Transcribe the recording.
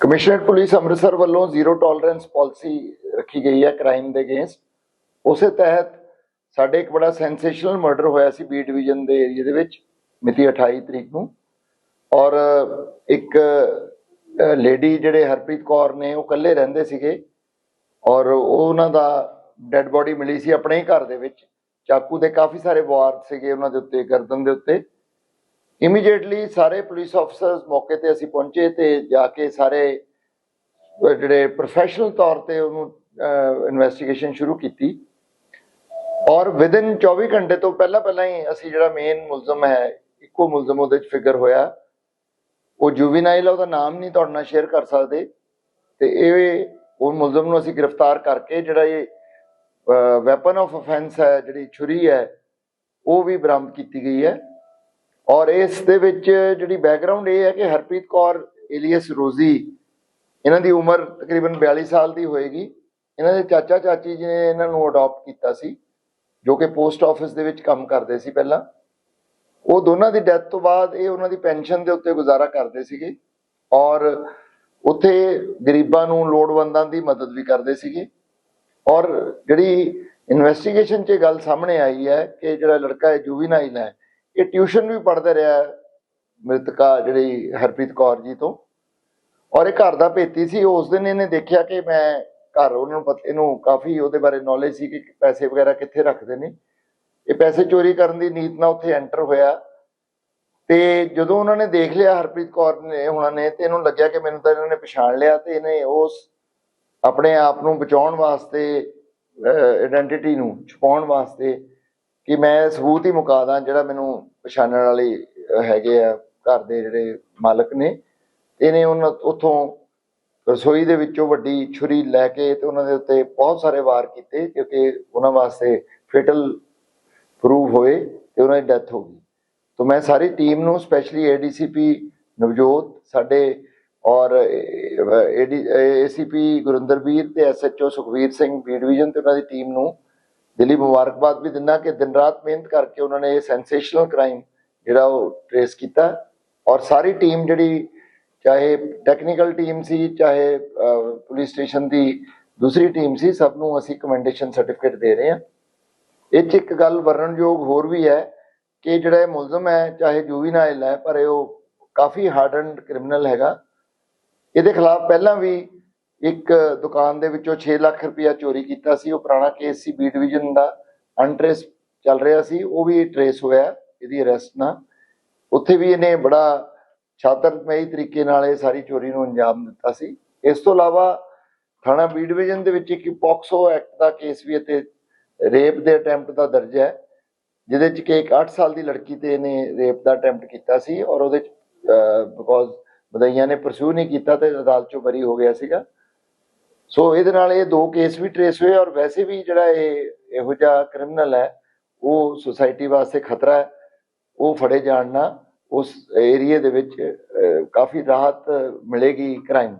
Commissioner police Amritsar ਵੱਲੋਂ zero tolerance policy ਰੱਖੀ ਗਈ ਹੈ ਕ੍ਰਾਈਮ ਦੇ ਅਗੇਂਸਟ। ਉਸੇ ਤਹਿਤ ਸਾਡੇ ਇੱਕ ਬੜਾ ਸੈਂਸੇਸ਼ਨਲ ਮਰਡਰ ਹੋਇਆ ਸੀ ਬੀ ਡਿਵੀਜ਼ਨ ਦੇ ਏਰੀਆ ਦੇ ਵਿੱਚ, ਮਿਤੀ 28 ਤਰੀਕ ਨੂੰ। ਔਰ ਇੱਕ ਲੇਡੀ ਜਿਹੜੇ ਹਰਪ੍ਰੀਤ ਕੌਰ ਨੇ ਉਹ ਇਕੱਲੇ ਰਹਿੰਦੇ ਸੀਗੇ। ਔਰ ਉਹ ਉਹਨਾਂ ਦਾ ਡੈੱਡ ਬੋਡੀ ਮਿਲੀ ਸੀ ਆਪਣੇ ਹੀ ਘਰ ਦੇ ਵਿੱਚ। ਚਾਕੂ ਦੇ ਕਾਫੀ ਸਾਰੇ ਵਾਰ ਸੀਗੇ ਉਹਨਾਂ ਦੇ ਉੱਤੇ, ਗਰਦਨ ਦੇ ਉੱਤੇ। ਇਮੀਡੀਏਟਲੀ ਸਾਰੇ ਪੁਲਿਸ ਆਫਸਰਸ ਮੌਕੇ ਤੇ ਅਸੀਂ ਪਹੁੰਚੇ ਤੇ ਜਾ ਕੇ ਸਾਰੇ ਜਿਹੜੇ ਪ੍ਰੋਫੈਸ਼ਨਲ ਤੌਰ ਤੇ ਉਹਨੂੰ ਇਨਵੈਸਟੀਗੇਸ਼ਨ ਸ਼ੁਰੂ ਕੀਤੀ। ਔਰ ਵਿਦਿਨ 24 ਘੰਟੇ ਤੋਂ ਪਹਿਲਾਂ ਪਹਿਲਾਂ ਹੀ ਅਸੀਂ ਜਿਹੜਾ ਮੇਨ ਮੁਲਜ਼ਮ ਹੈ, ਇੱਕੋ ਮੁਲਜ਼ਮ ਉਹਦੇ ਵਿੱਚ ਫਿਗਰ ਹੋਇਆ। ਉਹ ਜੁਵੀਨਾਈਲ ਉਹਦਾ ਨਾਮ ਨਹੀਂ ਤੁਹਾਡੇ ਨਾਲ ਸ਼ੇਅਰ ਕਰ ਸਕਦੇ। ਤੇ ਇਹ ਉਹ ਮੁਲਜ਼ਮ ਨੂੰ ਅਸੀਂ ਗ੍ਰਿਫਤਾਰ ਕਰਕੇ ਜਿਹੜਾ ਇਹ ਵੈਪਨ ਆਫ ਅਫੈਂਸ ਹੈ, ਜਿਹੜੀ ਛੁਰੀ ਹੈ, ਉਹ ਵੀ ਬਰਾਮਦ ਕੀਤੀ ਗਈ ਹੈ। ਔਰ ਇਸ ਦੇ ਵਿੱਚ ਜਿਹੜੀ ਬੈਕਗ੍ਰਾਉਂਡ ਇਹ ਹੈ ਕਿ ਹਰਪ੍ਰੀਤ ਕੌਰ ਏਲੀਅਸ ਰੋਜ਼ੀ, ਇਹਨਾਂ ਦੀ ਉਮਰ ਤਕਰੀਬਨ 42 ਸਾਲ ਦੀ ਹੋਏਗੀ। ਇਹਨਾਂ ਦੇ ਚਾਚਾ ਚਾਚੀ ਜੀ ਨੇ ਇਹਨਾਂ ਨੂੰ ਅਡਾਪਟ ਕੀਤਾ ਸੀ, ਜੋ ਕਿ ਪੋਸਟ ਆਫਿਸ ਦੇ ਵਿੱਚ ਕੰਮ ਕਰਦੇ ਸੀ ਪਹਿਲਾਂ। ਉਹ ਦੋਨਾਂ ਦੀ ਡੈਥ ਤੋਂ ਬਾਅਦ ਇਹ ਉਹਨਾਂ ਦੀ ਪੈਨਸ਼ਨ ਦੇ ਉੱਤੇ ਗੁਜ਼ਾਰਾ ਕਰਦੇ ਸੀਗੇ ਔਰ ਉੱਥੇ ਗਰੀਬਾਂ ਨੂੰ ਲੋੜਵੰਦਾਂ ਦੀ ਮਦਦ ਵੀ ਕਰਦੇ ਸੀਗੇ। ਔਰ ਜਿਹੜੀ ਇਨਵੈਸਟੀਗੇਸ਼ਨ 'ਚ ਇਹ ਗੱਲ ਸਾਹਮਣੇ ਆਈ ਹੈ ਕਿ ਜਿਹੜਾ ਲੜਕਾ ਹੈ ਜੁਵੀਨਾਈਲ ਹੈ ਇਹ ਟਿਊਸ਼ਨ ਵੀ ਪੜ੍ਹਦਾ ਰਿਹਾ ਮ੍ਰਿਤਕਾ ਜਿਹੜੀ ਹਰਪ੍ਰੀਤ ਕੌਰ ਜੀ ਤੋਂ। ਔਰ ਇਹ ਘਰ ਦਾ ਭੇਤੀ ਸੀ। ਉਸ ਦਿਨ ਇਹਨੇ ਦੇਖਿਆ ਕਿ ਮੈਂ ਘਰ ਉਹਨਾਂ ਨੂੰ ਇਹਨੂੰ ਕਾਫੀ ਉਹਦੇ ਬਾਰੇ ਨੌਲੇਜ ਸੀ ਕਿ ਪੈਸੇ ਵਗੈਰਾ ਕਿੱਥੇ ਰੱਖਦੇ ਨੇ। ਇਹ ਪੈਸੇ ਚੋਰੀ ਕਰਨ ਦੀ ਨੀਤ ਨਾਲ ਉੱਥੇ ਐਂਟਰ ਹੋਇਆ। ਤੇ ਜਦੋਂ ਉਹਨਾਂ ਨੇ ਦੇਖ ਲਿਆ ਹਰਪ੍ਰੀਤ ਕੌਰ ਨੇ, ਉਹਨਾਂ ਨੇ ਤੇ ਇਹਨੂੰ ਲੱਗਿਆ ਕਿ ਮੈਨੂੰ ਤਾਂ ਇਹਨਾਂ ਨੇ ਪਛਾਣ ਲਿਆ ਤੇ ਇਹਨੇ ਉਸ ਆਪਣੇ ਆਪ ਨੂੰ ਬਚਾਉਣ ਵਾਸਤੇ ਆਇਡੈਂਟੀਟੀ ਨੂੰ ਛੁਪਾਉਣ ਵਾਸਤੇ ਕਿ ਮੈਂ ਸਬੂਤ ਹੀ ਮੁਕਾਦਾਂ ਜਿਹੜਾ ਮੈਨੂੰ ਪਛਾਣਨ ਵਾਲੇ ਹੈਗੇ ਆ, ਘਰ ਦੇ ਜਿਹੜੇ ਮਾਲਕ ਨੇ। ਇਹਨੇ ਉਹਨਾਂ ਉਥੋਂ ਰਸੋਈ ਦੇ ਵਿੱਚੋਂ ਵੱਡੀ ਛੁਰੀ ਲੈ ਕੇ ਤੇ ਉਹਨਾਂ ਦੇ ਉੱਤੇ ਬਹੁਤ ਸਾਰੇ ਵਾਰ ਕੀਤੇ ਕਿਉਂਕਿ ਉਹਨਾਂ ਵਾਸਤੇ ਫੇਟਲ ਪ੍ਰੂਵ ਹੋਏ ਤੇ ਉਹਨਾਂ ਦੀ ਡੈਥ ਹੋ ਗਈ। ਤਾਂ ਮੈਂ ਸਾਰੀ ਟੀਮ ਨੂੰ, ਸਪੈਸ਼ਲੀ ਏਡੀਸੀਪੀ ਨਵਜੋਤ ਸਾਡੇ ਔਰ ਏਡੀ ਏਸੀਪੀ ਗੁਰਿੰਦਰਵੀਰ ਤੇ SHO Sukhveer Singh B division ਤੇ ਉਹਨਾਂ ਦੀ ਟੀਮ ਨੂੰ ਦਿੱਲੀ ਮੁਬਾਰਕਬਾਦ ਵੀ ਦਿੰਦਾ ਕਿ ਦਿਨ ਰਾਤ ਮਿਹਨਤ ਕਰਕੇ ਉਹਨਾਂ ਨੇ ਇਹ ਸੈਂਸੇਸ਼ਨਲ ਕ੍ਰਾਈਮ ਜਿਹੜਾ ਉਹ ਟ੍ਰੇਸ ਕੀਤਾ ਔਰ ਸਾਰੀ ਟੀਮ ਜਿਹੜੀ ਚਾਹੇ ਟੈਕਨੀਕਲ ਟੀਮ ਸੀ ਚਾਹੇ ਪੁਲਿਸ ਸਟੇਸ਼ਨ ਦੀ ਦੂਸਰੀ ਟੀਮ ਸੀ ਸਭ ਨੂੰ ਅਸੀਂ ਕਮੈਂਡੇਸ਼ਨ ਸਰਟੀਫਿਕੇਟ ਦੇ ਰਹੇ ਹਾਂ ਇਹ 'ਚ ਇੱਕ ਗੱਲ ਵਰਣਨਯੋਗ ਹੋਰ ਵੀ ਹੈ ਕਿ ਜਿਹੜਾ ਇਹ ਮੁਲਜ਼ਮ ਹੈ ਚਾਹੇ ਜੁਵੀਨਾਈਲ ਹੈ ਪਰ ਇਹ ਉਹ ਕਾਫੀ ਹਾਰਡਨਡ ਕ੍ਰਿਮੀਨਲ ਹੈਗਾ ਇਹਦੇ ਖਿਲਾਫ ਪਹਿਲਾਂ ਵੀ ਇੱਕ ਦੁਕਾਨ ਦੇ ਵਿੱਚੋਂ 6 ਲੱਖ ਰੁਪਇਆ ਚੋਰੀ ਕੀਤਾ ਸੀ, ਉਹ ਪੁਰਾਣਾ ਕੇਸ ਸੀ, ਬੀ ਡਿਵੀਜ਼ਨ ਦਾ ਅਨਟ੍ਰੇਸ ਚੱਲ ਰਿਹਾ ਸੀ, ਉਹ ਵੀ ਟ੍ਰੇਸ ਹੋਇਆ, ਇਹਦੀ ਅਰੈਸਟ ਨਾਲ। ਉੱਥੇ ਵੀ ਇਹਨੇ ਬੜਾ ਛਾਤਰਮਈ ਤਰੀਕੇ ਨਾਲ ਇਹ ਸਾਰੀ ਚੋਰੀ ਨੂੰ ਅੰਜਾਮ ਦਿੱਤਾ ਸੀ। ਇਸ ਤੋਂ ਇਲਾਵਾ ਥਾਣਾ ਬੀ ਡਿਵੀਜ਼ਨ ਦੇ ਵਿੱਚ ਇੱਕ ਪੌਕਸੋ ਐਕਟ ਦਾ ਕੇਸ ਵੀ ਅਤੇ ਰੇਪ ਦੇ ਅਟੈਂਪਟ ਦਾ ਦਰਜ ਹੈ, ਜਿਹਦੇ ਚ ਕਿ ਇੱਕ 8 ਸਾਲ ਦੀ ਲੜਕੀ ਤੇ ਇਹਨੇ ਰੇਪ ਦਾ ਅਟੈਂਪਟ ਕੀਤਾ ਸੀ ਔਰ ਉਹਦੇ ਚ ਬਿਕੋਜ਼ ਬਦਈਆਂ ਨੇ ਪਰਸੂ ਨਹੀਂ ਕੀਤਾ ਤੇ ਅਦਾਲਤ ਚੋਂ ਬਰੀ ਹੋ ਗਿਆ ਸੀਗਾ। ਸੋ ਇਹਦੇ ਨਾਲ ਇਹ ਦੋ ਕੇਸ ਵੀ ਟਰੇਸ ਹੋਏ ਔਰ ਵੈਸੇ ਵੀ ਜਿਹੜਾ ਇਹ ਇਹੋ ਜਿਹਾ ਕ੍ਰਿਮੀਨਲ ਹੈ, ਉਹ ਸੁਸਾਇਟੀ ਵਾਸਤੇ ਖਤਰਾ ਹੈ, ਉਹ ਫੜੇ ਜਾਣ ਨਾਲ ਉਸ ਏਰੀਏ ਦੇ ਵਿੱਚ ਕਾਫੀ ਰਾਹਤ ਮਿਲੇਗੀ ਕ੍ਰਾਈਮ